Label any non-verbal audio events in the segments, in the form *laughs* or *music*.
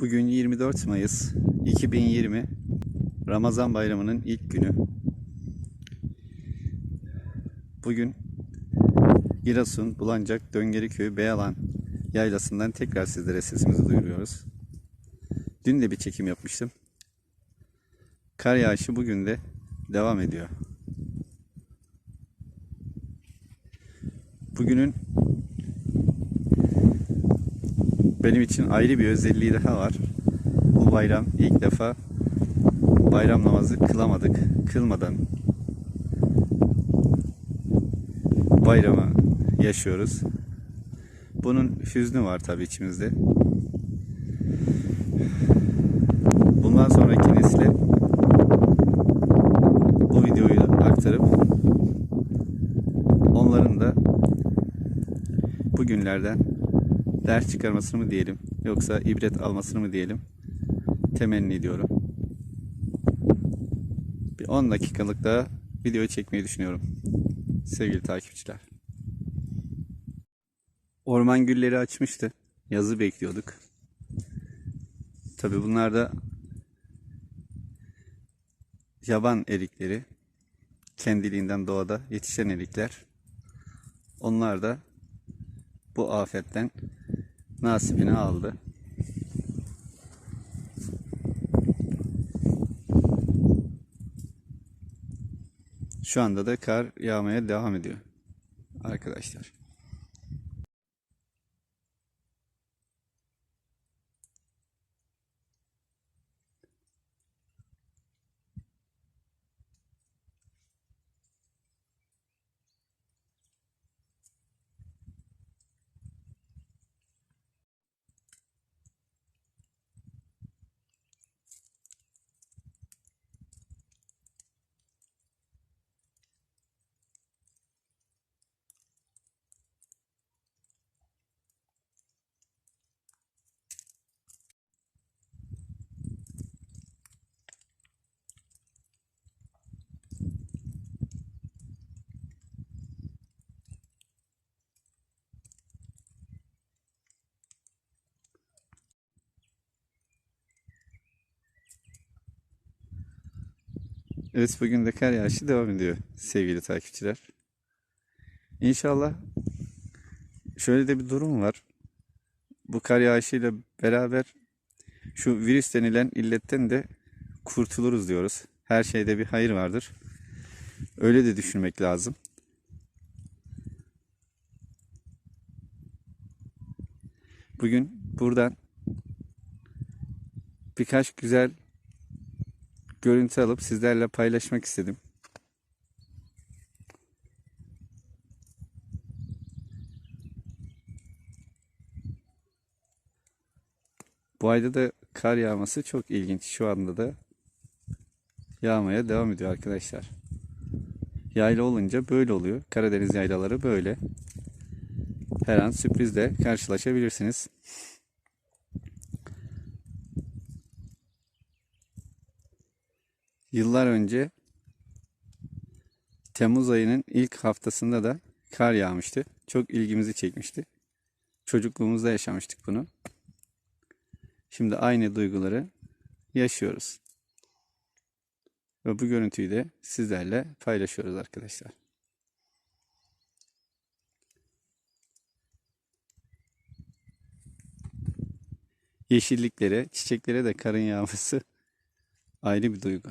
Bugün 24 Mayıs 2020 Ramazan bayramının ilk günü. Bugün Giresun, Bulancak, Döngeri Beyalan yaylasından tekrar sizlere sesimizi duyuruyoruz. Dün de bir çekim yapmıştım. Kar yağışı bugün de devam ediyor. Bugünün benim için ayrı bir özelliği daha var. Bu bayram ilk defa bayram namazı kılamadık. Kılmadan bayramı yaşıyoruz. Bunun hüznü var tabii içimizde. Bundan sonraki nesile bu videoyu aktarıp onların da bugünlerden ders çıkarmasını mı diyelim yoksa ibret almasını mı diyelim temenni ediyorum. Bir 10 dakikalık daha video çekmeyi düşünüyorum. Sevgili takipçiler. Orman gülleri açmıştı. Yazı bekliyorduk. Tabi bunlar da yaban erikleri. Kendiliğinden doğada yetişen erikler. Onlar da bu afetten nasibini aldı. Şu anda da kar yağmaya devam ediyor arkadaşlar. Evet bugün de kar yağışı devam ediyor sevgili takipçiler. İnşallah şöyle de bir durum var. Bu kar yağışıyla beraber şu virüs denilen illetten de kurtuluruz diyoruz. Her şeyde bir hayır vardır. Öyle de düşünmek lazım. Bugün buradan birkaç güzel görüntü alıp sizlerle paylaşmak istedim. Bu ayda da kar yağması çok ilginç. Şu anda da yağmaya devam ediyor arkadaşlar. Yayla olunca böyle oluyor. Karadeniz yaylaları böyle. Her an sürprizle karşılaşabilirsiniz. Yıllar önce Temmuz ayının ilk haftasında da kar yağmıştı. Çok ilgimizi çekmişti. Çocukluğumuzda yaşamıştık bunu. Şimdi aynı duyguları yaşıyoruz. Ve bu görüntüyü de sizlerle paylaşıyoruz arkadaşlar. Yeşilliklere, çiçeklere de karın yağması *laughs* ayrı bir duygu.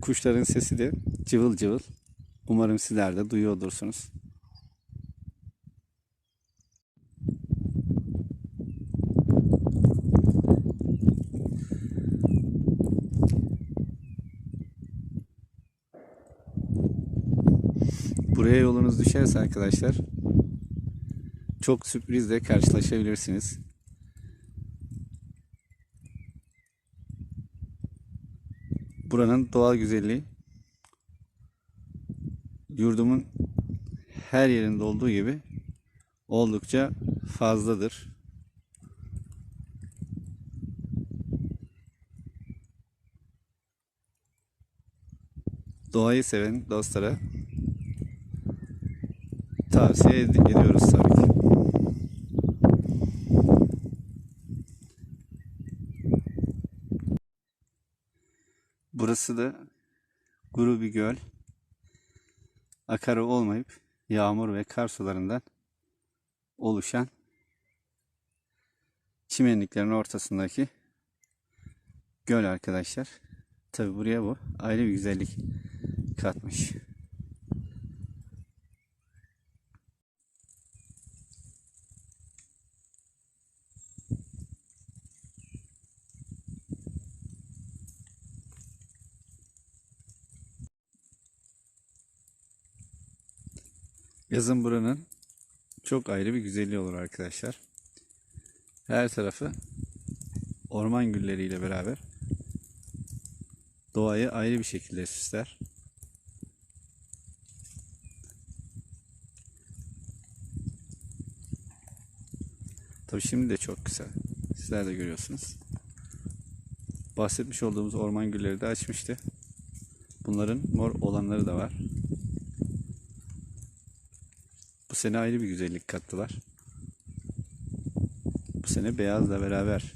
Kuşların sesi de cıvıl cıvıl. Umarım sizler de duyuyor olursunuz. Buraya yolunuz düşerse arkadaşlar çok sürprizle karşılaşabilirsiniz. Buranın doğal güzelliği yurdumun her yerinde olduğu gibi oldukça fazladır. Doğayı seven dostlara tavsiye ed- ediyoruz tabii ki. Burası da kuru bir göl. Akarı olmayıp yağmur ve kar sularından oluşan çimenliklerin ortasındaki göl arkadaşlar. Tabi buraya bu ayrı bir güzellik katmış. Yazın buranın çok ayrı bir güzelliği olur arkadaşlar. Her tarafı orman gülleriyle beraber doğayı ayrı bir şekilde süsler. Tabii şimdi de çok güzel. Sizler de görüyorsunuz. Bahsetmiş olduğumuz orman gülleri de açmıştı. Bunların mor olanları da var. Bu sene ayrı bir güzellik kattılar. Bu sene beyazla beraber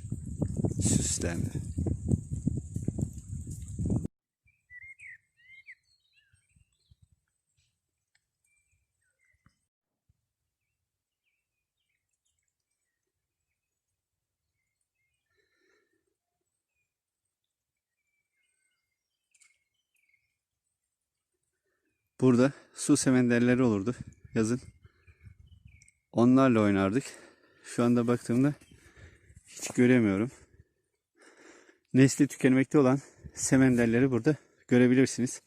süslendi. Burada su semenderleri olurdu yazın. Onlarla oynardık. Şu anda baktığımda hiç göremiyorum. Nesli tükenmekte olan semenderleri burada görebilirsiniz.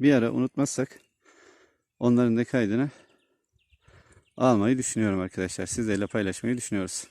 Bir ara unutmazsak onların da kaydını almayı düşünüyorum arkadaşlar. Sizlerle paylaşmayı düşünüyoruz.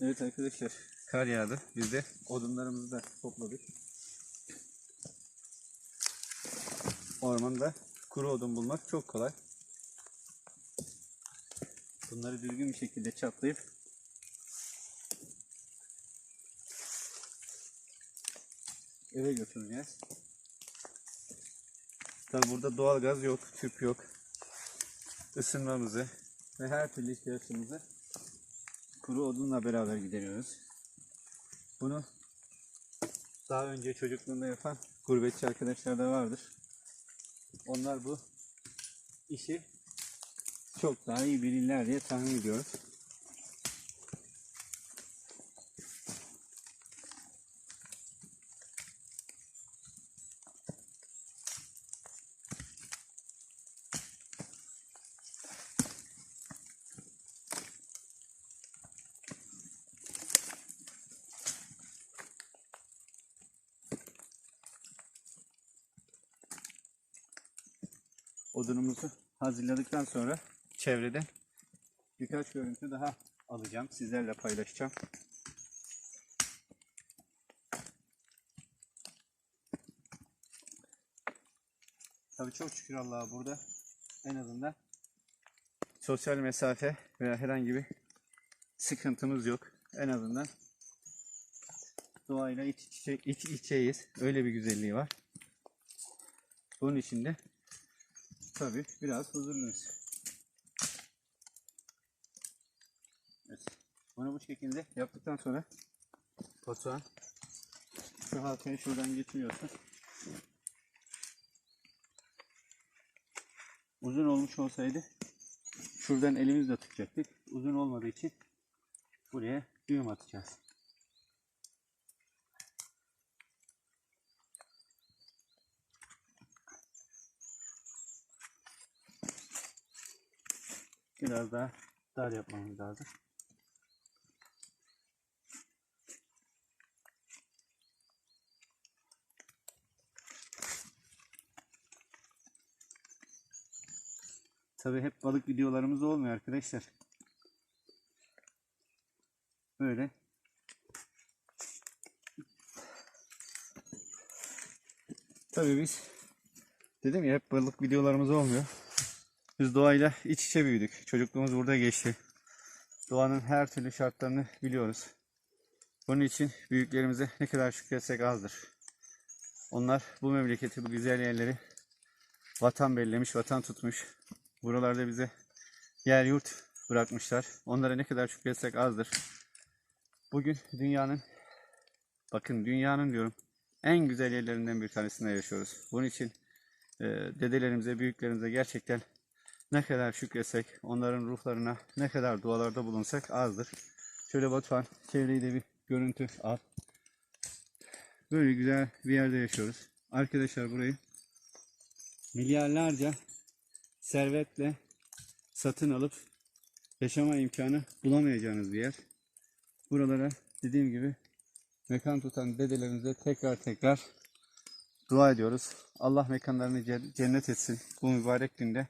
Evet arkadaşlar kar yağdı. Biz de odunlarımızı da topladık. Ormanda kuru odun bulmak çok kolay. Bunları düzgün bir şekilde çatlayıp eve götüreceğiz. Tabi burada doğal gaz yok, tüp yok. Isınmamızı ve her türlü ihtiyaçımızı kuru odunla beraber gideriyoruz. Bunu daha önce çocukluğunda yapan gurbetçi arkadaşlar da vardır. Onlar bu işi çok daha iyi bilirler diye tahmin ediyoruz. Odunumuzu hazırladıktan sonra çevreden birkaç görüntü daha alacağım. Sizlerle paylaşacağım. Tabii çok şükür Allah'a burada en azından sosyal mesafe veya herhangi bir sıkıntımız yok. En azından doğayla iç, içe, iç içeyiz. Öyle bir güzelliği var. Bunun için de Tabii biraz huzurluyuz. Evet. Bunu bu şekilde yaptıktan sonra Batuhan şu halkayı şuradan geçiriyorsun. Uzun olmuş olsaydı şuradan elimizle tutacaktık. Uzun olmadığı için buraya düğüm atacağız. Biraz daha dar yapmamız lazım. Tabi hep balık videolarımız olmuyor arkadaşlar. Böyle. Tabi biz dedim ya hep balık videolarımız olmuyor. Biz doğayla iç içe büyüdük. Çocukluğumuz burada geçti. Doğanın her türlü şartlarını biliyoruz. Bunun için büyüklerimize ne kadar şükretsek azdır. Onlar bu memleketi, bu güzel yerleri vatan bellemiş, vatan tutmuş. Buralarda bize yer yurt bırakmışlar. Onlara ne kadar şükretsek azdır. Bugün dünyanın, bakın dünyanın diyorum, en güzel yerlerinden bir tanesinde yaşıyoruz. Bunun için e, dedelerimize, büyüklerimize gerçekten ne kadar şükretsek, onların ruhlarına ne kadar dualarda bulunsak azdır. Şöyle Batuhan, çevreyi de bir görüntü al. Böyle güzel bir yerde yaşıyoruz. Arkadaşlar burayı milyarlarca servetle satın alıp yaşama imkanı bulamayacağınız bir yer. Buralara dediğim gibi mekan tutan dedelerimize tekrar tekrar dua ediyoruz. Allah mekanlarını ce- cennet etsin bu mübarek günde.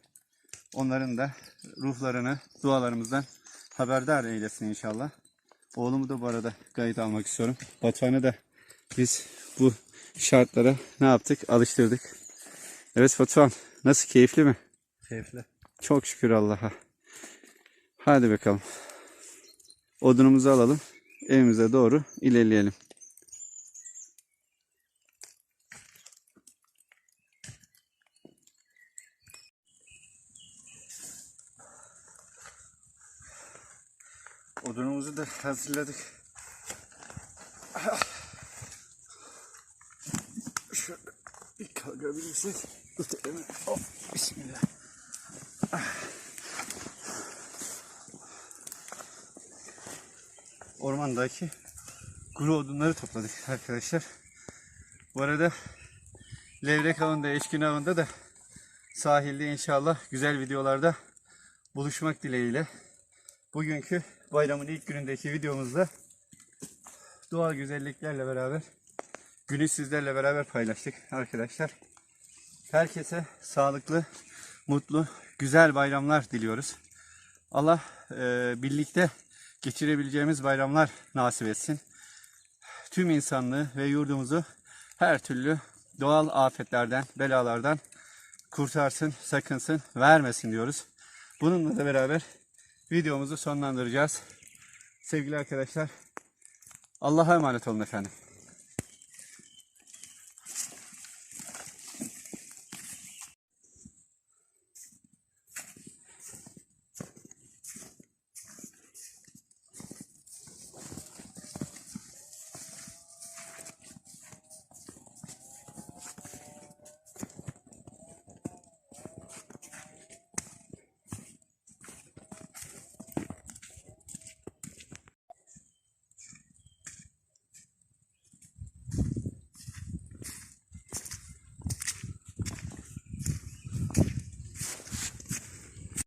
Onların da ruhlarını dualarımızdan haberdar eylesin inşallah. Oğlumu da bu arada kayıt almak istiyorum. Batuhan'ı da biz bu şartlara ne yaptık? Alıştırdık. Evet Batuhan nasıl keyifli mi? Keyifli. Çok şükür Allah'a. Hadi bakalım. Odunumuzu alalım. Evimize doğru ilerleyelim. Odunumuzu da hazırladık. Şöyle bir kalkabilirsek. Elimi. Hop. Bismillah. ormandaki kuru odunları topladık arkadaşlar. Bu arada levrek avında, eşkin avında da sahilde inşallah güzel videolarda buluşmak dileğiyle. Bugünkü bayramın ilk günündeki videomuzda doğal güzelliklerle beraber günü sizlerle beraber paylaştık arkadaşlar. Herkese sağlıklı, mutlu, güzel bayramlar diliyoruz. Allah e, birlikte geçirebileceğimiz bayramlar nasip etsin. Tüm insanlığı ve yurdumuzu her türlü doğal afetlerden, belalardan kurtarsın, sakınsın, vermesin diyoruz. Bununla da beraber videomuzu sonlandıracağız. Sevgili arkadaşlar, Allah'a emanet olun efendim.